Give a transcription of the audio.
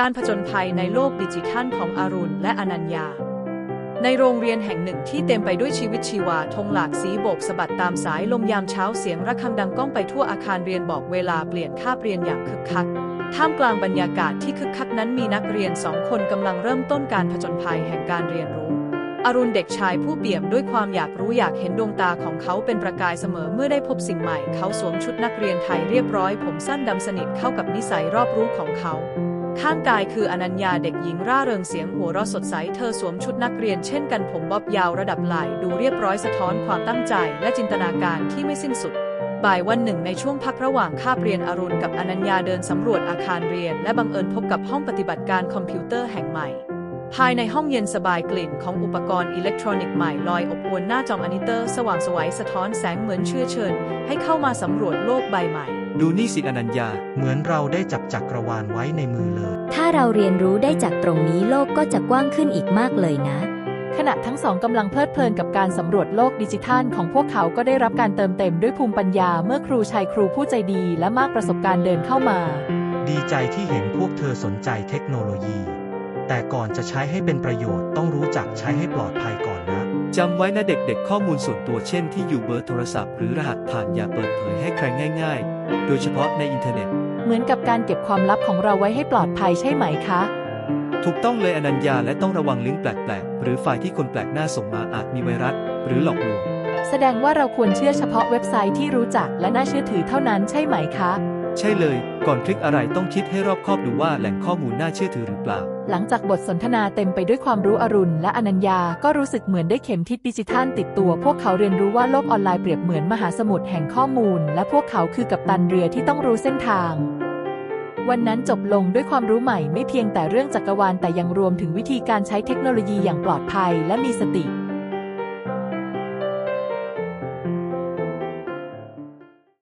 การผจญภัยในโลกดิจิทัลของอารุณและอนัญญา ในโรงเรียนแห่งหนึ่งที่เต็มไปด้วยชีวิตชีวาธงหลากสีโบกสะบัดตามสายลมยามเช้าเสียงระฆังดังก้องไปทั่วอาคารเรียนบอกเวลาเปลี่ยนคาบเรียนอย่างคึกคัก ท่ามกลางบรรยากาศที่คึกคักนั้นมีนักเรียนสองคนกำลังเริ่มต้นการผจญภัยแห่งการเรียนรู้ อรุณเด็กชายผู้เปี่ยมด้วยความอยากรู้อยากเห็นดวงตาของเขาเป็นประกายเสมอเมื่อได้พบสิ่งใหม่ เขาสวมชุดนักเรียนไทยเรียบร้อย ผมสั้นดำสนิทเข้ากับนิสัยรอบรู้ของเขา ข้างกายคืออนัญญาเด็กหญิงร่าเริงเสียงหัวเราะสดใส เธอสวมชุดนักเรียนเช่นกันผมบ๊อบยาวระดับไหล่ดูเรียบร้อยสะท้อนความตั้งใจและจินตนาการที่ไม่สิ้นสุด บ่ายวันหนึ่งในช่วงพักระหว่างคาบเรียนอรุณกับอนัญญาเดินสำรวจอาคารเรียน และบังเอิญพบกับห้องปฏิบัติการคอมพิวเตอร์แห่งใหม่ ภายในห้องเย็นสบายกลิ่นของอุปกรณ์อิเล็กทรอนิกส์ใหม่ลอยอบอวลหน้าจอมอนิเตอร์สว่างไสวัยสะท้อนแสงเหมือนเชื่อเชิญ ให้เข้ามาสำรวจโลกใบใหม่ ดูนี่สิอนัญญา เหมือนเราได้จับจักรวาลไว้ในมือเลย ถ้าเราเรียนรู้ได้จากตรงนี้โลกก็จะกว้างขึ้นอีกมากเลยนะ ขณะทั้งสองกำลังเพลิดเพลินกับการสำรวจโลกดิจิทัลของพวกเขาก็ได้รับการเติมเต็มด้วยภูมิปัญญาเมื่อครูชายครูผู้ใจดีและมากประสบการณ์เดินเข้ามา ดีใจที่เห็นพวกเธอสนใจเทคโนโลยี แต่ก่อนจะใช้ให้เป็นประโยชน์ต้องรู้จักใช้ให้ปลอดภัยก่อนนะ จำไว้นะเด็กๆ ข้อมูลส่วนตัวเช่นที่อยู่เบอร์โทรศัพท์หรือรหัสผ่านอย่าเปิดเผยให้ใครง่าย ๆ โดยเฉพาะในอินเทอร์เน็ต เหมือนกับการเก็บความลับของเราไว้ให้ปลอดภัยใช่ไหมคะ ถูกต้องเลยอนัญญาและต้องระวังลิงก์แปลกๆ หรือไฟล์ที่คนแปลกหน้าส่งมาอาจมีไวรัส หรือหลอกลวง แสดงว่าเราควรเชื่อเฉพาะเว็บไซต์ที่รู้จักและน่าเชื่อถือเท่านั้นใช่ไหมคะ ใช่เลย ก่อนคลิกอะไรต้องคิดให้รอบคอบดูว่าแหล่งข้อมูลน่าเชื่อถือหรือเปล่า หลังจากบทสนทนาเต็มไปด้วยความรู้อรุณ และอนัญญา ก็รู้สึกเหมือนได้เข็มทิศดิจิทัลติดตัว พวกเขาเรียนรู้ว่าโลกออนไลน์เปรียบเหมือนมหาสมุทรแห่งข้อมูล และพวกเขาคือกัปตันเรือที่ต้องรู้เส้นทาง วันนั้นจบลงด้วยความรู้ใหม่ไม่เพียงแต่เรื่องจักรวาลแต่ยังรวมถึงวิธีการใช้เทคโนโลยีอย่างปลอดภัย และมีสติ